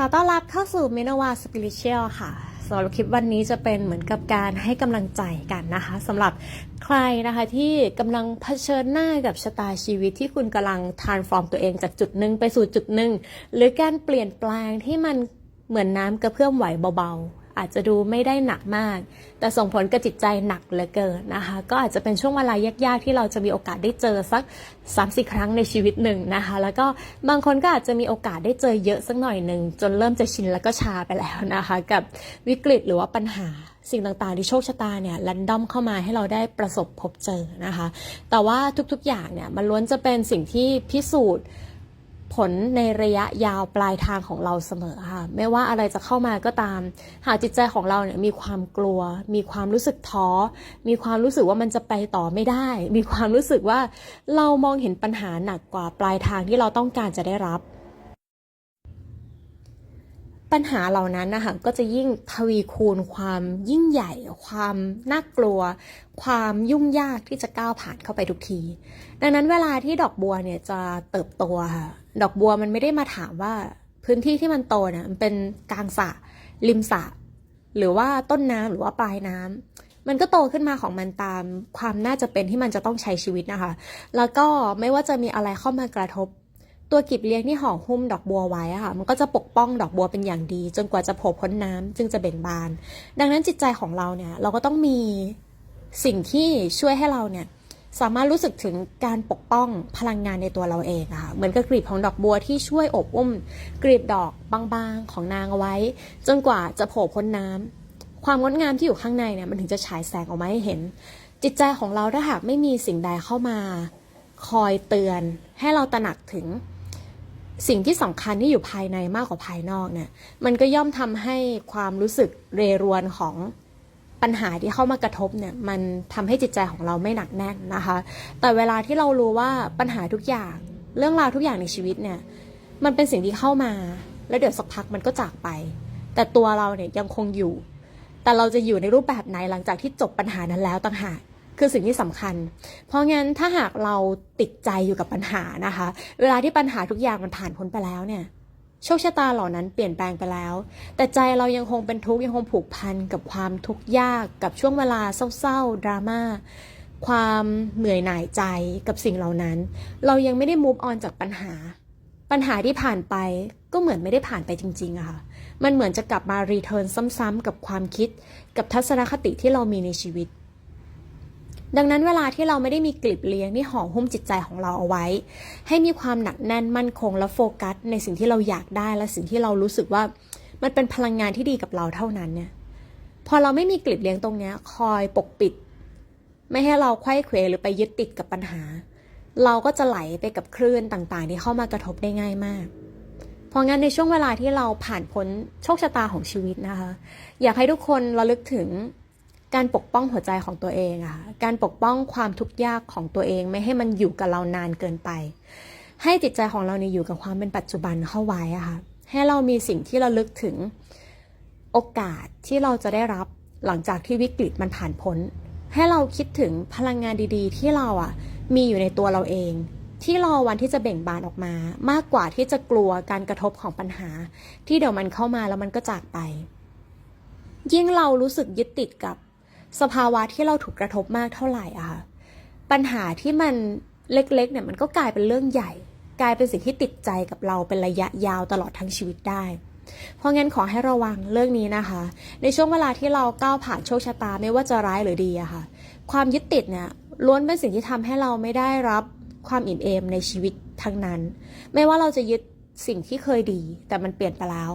ขอต้อนรับเข้าสู่มินาวาสปิริเชียลค่ะสำหรับคลิปวันนี้จะเป็นเหมือนกับการให้กำลังใจกันนะคะสำหรับใครนะคะที่กำลังเผชิญหน้ากับชะตาชีวิตที่คุณกำลังทานฟอร์มตัวเองจากจุดหนึ่งไปสู่จุดหนึ่งหรือการเปลี่ยนแปลงที่มันเหมือนน้ำกระเพื่อมไหวเบาๆ อาจจะดูไม่ได้หนักมาก แต่ส่งผลกับจิตใจหนักเหลือเกินนะคะ ก็อาจจะเป็นช่วงเวลายากๆ ที่เราจะมีโอกาสได้เจอสัก3าสี่ครั้งในชีวิตหนึ่งนะคะ แล้วก็บางคนก็อาจจะมีโอกาสได้เจอเยอะสักหน่อยหนึ่งจนเริ่มจะชินแล้วก็ชาไปแล้วนะคะ กับวิกฤตหรือว่าปัญหาสิ่งต่างๆ ที่โชคชะตาเนี่ยลันดอมเข้ามาให้เราได้ประสบพบเจอนะคะ แต่ว่าทุกๆอย่างเนี่ยมันล้วนจะเป็นสิ่งที่พิสูจน์ ผลในระยะยาวปลายทางของเราเสมอค่ะ ไม่ว่าอะไรจะเข้ามาก็ตาม หากจิตใจของเราเนี่ยมีความกลัว มีความรู้สึกท้อ มีความรู้สึกว่ามันจะไปต่อไม่ได้ มีความรู้สึกว่าเรามองเห็นปัญหาหนักกว่าปลายทางที่เราต้องการจะได้รับ ปัญหาเหล่านั้นนะคะก็จะยิ่งทวีคูณความยิ่งใหญ่ ความน่ากลัว ความยุ่งยากที่จะก้าวผ่านเข้าไปทุกที ดังนั้นเวลาที่ดอกบัวเนี่ยจะเติบโตค่ะ ดอกบัวมันไม่ได้มาถามว่าพื้นที่ที่มันโตเนี่ยมันเป็นกลางสระริมสระหรือว่าต้นน้ำหรือว่าปลายน้ำมันก็โตขึ้นมาของมันตามความน่าจะเป็นที่มันจะต้องใช้ชีวิตนะคะ แล้วก็ไม่ว่าจะมีอะไรเข้ามากระทบ ตัวกลีบเลี้ยงที่ห่อหุ้มดอกบัวไว้ค่ะ มันก็จะปกป้องดอกบัวเป็นอย่างดี จนกว่าจะโผล่พ้นน้ำจึงจะเบ่งบาน ดังนั้นจิตใจของเราเนี่ย เราก็ต้องมีสิ่งที่ช่วยให้เราเนี่ย สามารถรู้สึกถึงการปกป้องพลังงานในตัวเราเองค่ะเหมือนกับกลีบของดอกบัวที่ช่วยอบอุ้มกลีบดอกบางๆของนางเอาไว้ จนกว่าจะโผล่พ้นน้ำความงดงามที่อยู่ข้างในเนี่ยมันถึงจะฉายแสงออกมาให้เห็น จิตใจของเราถ้าหากไม่มีสิ่งใดเข้ามา คอยเตือน ให้เราตระหนักถึงสิ่งที่สำคัญที่อยู่ภายในมากกว่าภายนอกเนี่ยมันก็ย่อมทำให้ความรู้สึกเรรวนของ ปัญหาที่เข้ามากระทบเนี่ยมันทำให้จิตใจของเราไม่หนักแน่นนะคะ แต่เวลาที่เรารู้ว่าปัญหาทุกอย่างเรื่องราวทุกอย่างในชีวิตเนี่ยมันเป็นสิ่งที่เข้ามา แล้วเดี๋ยวสักพักมันก็จากไป แต่ตัวเราเนี่ยยังคงอยู่ แต่เราจะอยู่ในรูปแบบไหนหลังจากที่จบปัญหานั้นแล้วต่างหากคือสิ่งที่สำคัญ เพราะงั้นถ้าหากเราติดใจอยู่กับปัญหานะคะ เวลาที่ปัญหาทุกอย่างมันผ่านพ้นไปแล้วเนี่ย โชคชะตาเหล่านั้นเปลี่ยนแปลงไปแล้ว แต่ใจเรายังคงเป็นทุกข์ยังคงผูกพันกับความทุกข์ยากกับช่วงเวลาเศร้าๆดราม่าความเหนื่อยหน่ายใจกับสิ่งเหล่านั้น เรายังไม่ได้ move on จากปัญหา ปัญหาที่ผ่านไปก็เหมือนไม่ได้ผ่านไปจริงๆอะค่ะ มันเหมือนจะกลับมารีเทิร์นซ้ำๆกับความคิด กับทัศนคติที่เรามีในชีวิต ดังนั้นเวลาที่เราไม่ได้มีกลีบเลี้ยงที่ห่อหุ้มจิตใจของเราเอาไว้ ให้มีความหนักแน่นมั่นคงและโฟกัส ในสิ่งที่เราอยากได้และสิ่งที่เรารู้สึกว่ามันเป็นพลังงานที่ดีกับเราเท่านั้นเนี่ยพอเราไม่มีกลีบเลี้ยงตรงนี้คอยปกปิด ไม่ให้เราไขว้เขวหรือไปยึดติดกับปัญหา เราก็จะไหลไปกับคลื่นต่างๆ ที่เข้ามากระทบได้ง่ายมากเพราะงั้นในช่วงเวลาที่เราผ่านพ้นโชคชะตาของชีวิตนะคะ อยากให้ทุกคนระลึกถึง การปกป้องหัวใจของตัวเองอะค่ะการปกป้องความทุกข์ยากของตัวเอง ไม่ให้มันอยู่กับเรานานเกินไป ให้จิตใจของเราเนี่ยอยู่กับความเป็นปัจจุบันเข้าไว้อะค่ะให้เรามีสิ่งที่เระลึกถึงโอกาสที่เราจะได้รับหลังจากที่วิกฤตมันผ่านพ้น ให้เราคิดถึงพลังงานดีๆ ที่เราอะมีอยู่ในตัวเราเอง ที่รอวันที่จะเบ่งบานออกมา มากกว่าที่จะกลัวการกระทบของปัญหา ที่เดี๋ยวมันเข้ามาแล้วมันก็จากไป ยิ่งเรารู้สึกยึดติดกับ สภาวะที่เราถูกกระทบมากเท่าไหร่อะค่ะปัญหาที่มันเล็กๆเนี่ยมันก็กลายเป็นเรื่องใหญ่ กลายเป็นสิ่งที่ติดใจกับเราเป็นระยะยาวตลอดทั้งชีวิตได้ เพราะงั้นขอให้ระวังเรื่องนี้นะคะ ในช่วงเวลาที่เราก้าวผ่านโชคชะตาไม่ว่าจะร้ายหรือดีอะค่ะ ความยึดติดเนี่ยล้วนเป็นสิ่งที่ทำให้เราไม่ได้รับความอิ่มเอมในชีวิตทั้งนั้น ไม่ว่าเราจะยึดสิ่งที่เคยดี แต่มันเปลี่ยนไปแล้ว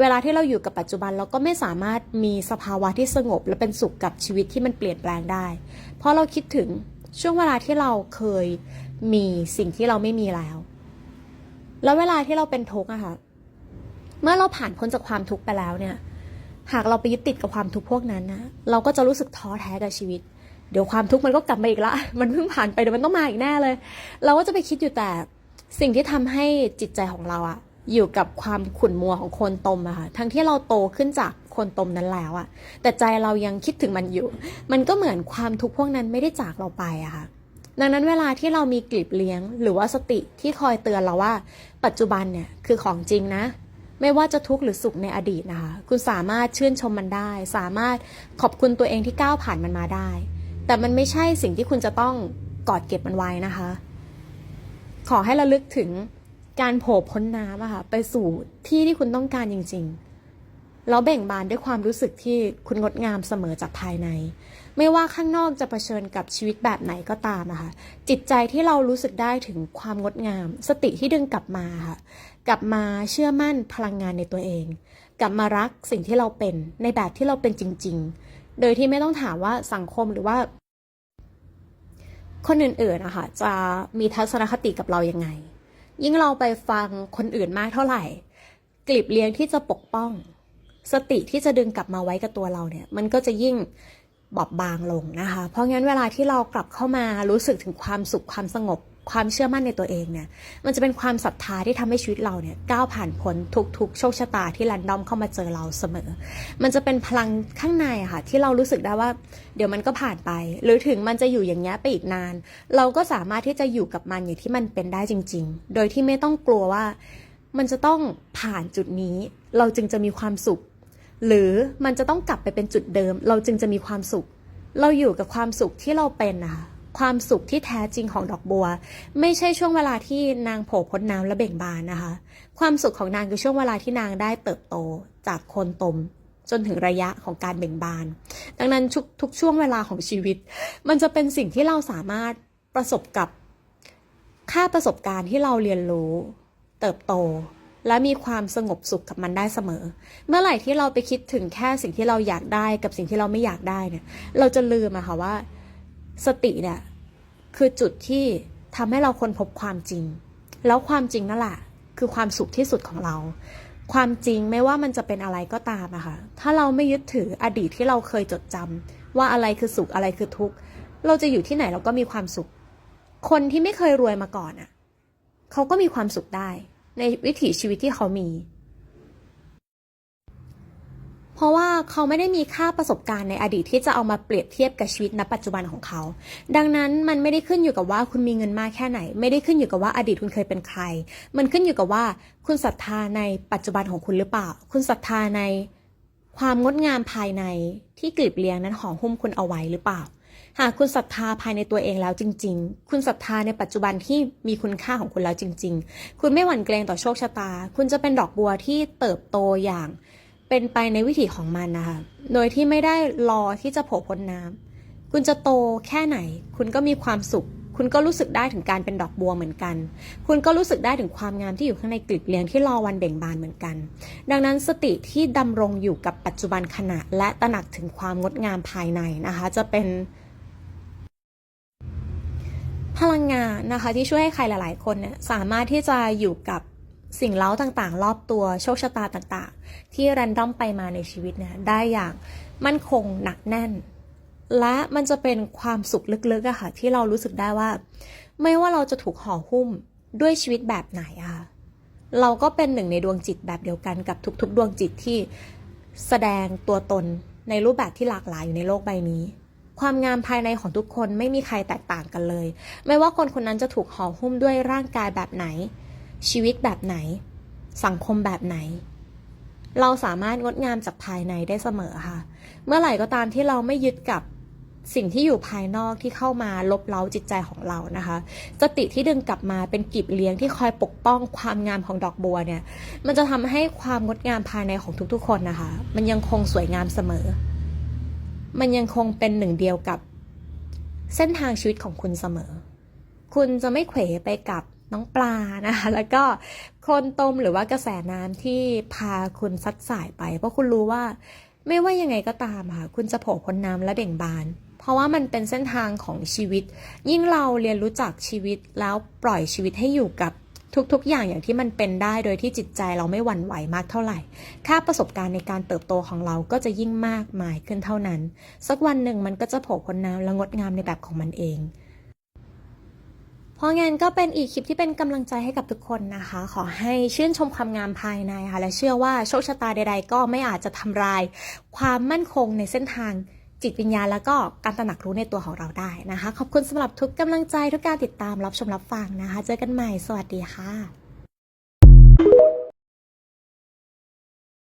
เวลาที่เราอยู่กับปัจจุบันเราก็ไม่สามารถมีสภาวะที่สงบ และเป็นสุขกับชีวิตที่มันเปลี่ยนแปลงได้ เพราะเราคิดถึงช่วงเวลาที่เราเคยมีสิ่งที่เราไม่มีแล้ว แล้วเวลาที่เราเป็นทุกข์อะค่ะ เมื่อเราผ่านพ้นจากความทุกข์ไปแล้วเนี่ย หากเราไปยึดติดกับความทุกข์พวกนั้นนะ เราก็จะรู้สึกท้อแท้กับชีวิต เดี๋ยวความทุกข์มันก็กลับมาอีกละ มันเพิ่งผ่านไปเดี๋ยวมันต้องมาอีกแน่เลย เราก็จะไปคิดอยู่แต่สิ่งที่ทำให้จิตใจของเราอะ อยู่กับความขุ่นมัวของคนตมอะค่ะทั้งที่เราโตขึ้นจากคนตมนั้นแล้วอะแต่ใจเรายังคิดถึงมันอยู่ มันก็เหมือนความทุกข์พวกนั้นไม่ได้จากเราไปอะค่ะดังนั้นเวลาที่เรามีกลีบเลี้ยง หรือว่าสติที่คอยเตือนเราว่า ปัจจุบันเนี่ยคือของจริงนะ ไม่ว่าจะทุกข์หรือสุขในอดีตนะคะ คุณสามารถชื่นชมมันได้ สามารถขอบคุณตัวเองที่ก้าวผ่านมันมาได้ แต่มันไม่ใช่สิ่งที่คุณจะต้องกอดเก็บมันไว้นะคะ ขอให้ระลึกถึง การโผล่พ้นน้ำอะค่ะไปสู่ที่ที่คุณต้องการจริงๆ แล้วเบ่งบานด้วยความรู้สึกที่คุณงดงามเสมอจากภายใน ไม่ว่าข้างนอกจะเผชิญกับชีวิตแบบไหนก็ตามอะค่ะจิตใจที่เรารู้สึกได้ถึงความงดงาม สติที่ดึงกลับมาค่ะกลับมาเชื่อมั่นพลังงานในตัวเอง กลับมารักสิ่งที่เราเป็นในแบบที่เราเป็นจริง ๆ โดยที่ไม่ต้องถามว่าสังคมหรือว่าคนอื่นๆนะคะจะมีทัศนคติกับเรายังไง ยิ่งเราไปฟังคนอื่นมากเท่าไหร่ กลีบเลี้ยงที่จะปกป้อง สติที่จะดึงกลับมาไว้กับตัวเราเนี่ย มันก็จะยิ่งบอบบางลงนะคะ เพราะงั้นเวลาที่เรากลับเข้ามารู้สึกถึงความสุขความสงบ ความเชื่อมั่นในตัวเองเนี่ย มันจะเป็นความศรัทธาที่ทำให้ชีวิตเราเนี่ยก้าวผ่านพ้นทุกๆ โชคชะตาที่แรนดอมเข้ามาเจอเราเสมอ มันจะเป็นพลังข้างในค่ะ ที่เรารู้สึกได้ว่าเดี๋ยวมันก็ผ่านไป หรือถึงมันจะอยู่อย่างเงี้ยไปอีกนาน เราก็สามารถที่จะอยู่กับมันอย่างที่มันเป็นได้จริง ๆ โดยที่ไม่ต้องกลัวว่า มันจะต้องผ่านจุดนี้ เราจึงจะมีความสุข หรือมันจะต้องกลับไปเป็นจุดเดิม เราจึงจะมีความสุข เราอยู่กับความสุขที่เราเป็นนะคะ ความสุขที่แท้จริงของดอกบัว ไม่ใช่ช่วงเวลาที่นางโผล่พ้นน้ำและเบ่งบานนะคะ ความสุขของนางคือช่วงเวลาที่นางได้เติบโตจากโคนตมจนถึงระยะของการเบ่งบาน ดังนั้นทุกทุกช่วงเวลาของชีวิต มันจะเป็นสิ่งที่เราสามารถประสบกับค่าประสบการณ์ที่เราเรียนรู้ เติบโต และมีความสงบสุขกับมันได้เสมอ เมื่อไหร่ที่เราไปคิดถึงแค่สิ่งที่เราอยากได้กับสิ่งที่เราไม่อยากได้เนี่ย เราจะลืมอะค่ะว่า สติเนี่ย คือจุดที่ทำให้เราค้นพบความจริง แล้วความจริงนั่นแหละคือความสุขที่สุดของเรา ความจริงไม่ว่ามันจะเป็นอะไรก็ตามอะค่ะ ถ้าเราไม่ยึดถืออดีตที่เราเคยจดจำว่าอะไรคือสุขอะไรคือทุกข์ เราจะอยู่ที่ไหนเราก็มีความสุข คนที่ไม่เคยรวยมาก่อนอะเขาก็มีความสุขได้ ในวิถีชีวิตที่เขามี เพราะว่าเขาไม่ได้มีค่าประสบการณ์ในอดีตที่จะเอามาเปรียบเทียบกับชีวิตณปัจจุบันของเขา ดังนั้นมันไม่ได้ขึ้นอยู่กับว่าคุณมีเงินมากแค่ไหน ไม่ได้ขึ้นอยู่กับว่าอดีตคุณเคยเป็นใคร มันขึ้นอยู่กับว่าคุณศรัทธาในปัจจุบันของคุณหรือเปล่า คุณศรัทธาในความงดงามภายในที่กลีบเลี้ยงนั้นห่อหุ้มคุณเอาไว้หรือเปล่า หากคุณศรัทธาภายในตัวเองแล้วจริง ๆ คุณศรัทธาในปัจจุบันที่มีคุณค่าของคุณแล้วจริง ๆ คุณไม่หวั่นเกรงต่อโชคชะตา คุณจะเป็นดอกบัวที่เติบโตอย่าง เป็นไปในวิถีของมันนะคะ โดยที่ไม่ได้รอที่จะโผล่พ้นน้ำคุณจะโตแค่ไหน คุณก็มีความสุข คุณก็รู้สึกได้ถึงการเป็นดอกบัวเหมือนกัน คุณก็รู้สึกได้ถึงความงามที่อยู่ข้างในกลีบเลี้ยงที่รอวันเบ่งบานเหมือนกัน ดังนั้นสติที่ดำรงอยู่กับปัจจุบันขณะ และตระหนักถึงความงดงามภายในนะคะ จะเป็นพลังงานนะคะที่ช่วยให้ใครหลาย ๆ คนเนี่ยสามารถที่จะอยู่กับ สิ่งเล้าต่างๆ รอบตัวโชคชะตาต่างๆ ที่แรนดอมไปมาในชีวิตเนี่ยได้อย่างมั่นคงหนักแน่น และมันจะเป็นความสุขลึกๆอะค่ะที่เรารู้สึกได้ว่า ไม่ว่าเราจะถูกห่อหุ้มด้วยชีวิตแบบไหนอะค่ะเราก็เป็นหนึ่งในดวงจิตแบบเดียวกันกับทุกๆ ดวงจิตที่แสดงตัวตนในรูปแบบที่หลากหลายอยู่ในโลกใบนี้ ความงามภายในของทุกคนไม่มีใครแตกต่างกันเลย ไม่ว่าคนคนนั้นจะถูกห่อหุ้มด้วยร่างกายแบบไหน ชีวิตแบบไหน สังคมแบบไหน เราสามารถงดงามจากภายในได้เสมอค่ะ เมื่อไหร่ก็ตามที่เราไม่ยึดกับสิ่งที่อยู่ภายนอกที่เข้ามาลบเล้าจิตใจของเรานะคะ สติที่ดึงกลับมาเป็นกีบเลี้ยงที่คอยปกป้องความงามของดอกบัวเนี่ย มันจะทำให้ความงดงามภายในของทุกๆ คนนะคะ มันยังคงสวยงามเสมอ มันยังคงเป็นหนึ่งเดียวกับเส้นทางชีวิตของคุณเสมอ คุณจะไม่เขวไปกับ น้องปลานะคะ แล้วก็คนตมหรือว่ากระแสน้ำที่พาคุณซัดสายไป เพราะคุณรู้ว่าไม่ว่ายังไงก็ตามค่ะ คุณจะโผล่พ้นน้ำและเบ่งบาน เพราะว่ามันเป็นเส้นทางของชีวิต ยิ่งเราเรียนรู้จักชีวิตแล้วปล่อยชีวิตให้อยู่กับทุกๆ อย่างอย่างที่มันเป็นได้โดยที่จิตใจเราไม่หวั่นไหวมากเท่าไหร่ ค่าประสบการณ์ในการเติบโตของเราก็จะยิ่งมากมายขึ้นเท่านั้น สักวันหนึ่งมันก็จะโผล่พ้นน้ำและงดงามในแบบของมันเอง เพราะงั้นก็เป็นอีกคลิปที่เป็นกำลังใจให้กับทุกคนนะคะ ขอให้ชื่นชมความงามภายในค่ะ และเชื่อว่าโชคชะตาใด ๆ ก็ไม่อาจจะทำลาย ความมั่นคงในเส้นทางจิตวิญญาณแล้วก็การตระหนักรู้ในตัวของเราได้นะคะ ขอบคุณสำหรับทุกกำลังใจทุกการติดตามรับชมรับฟังนะคะ เจอกันใหม่สวัสดีค่ะ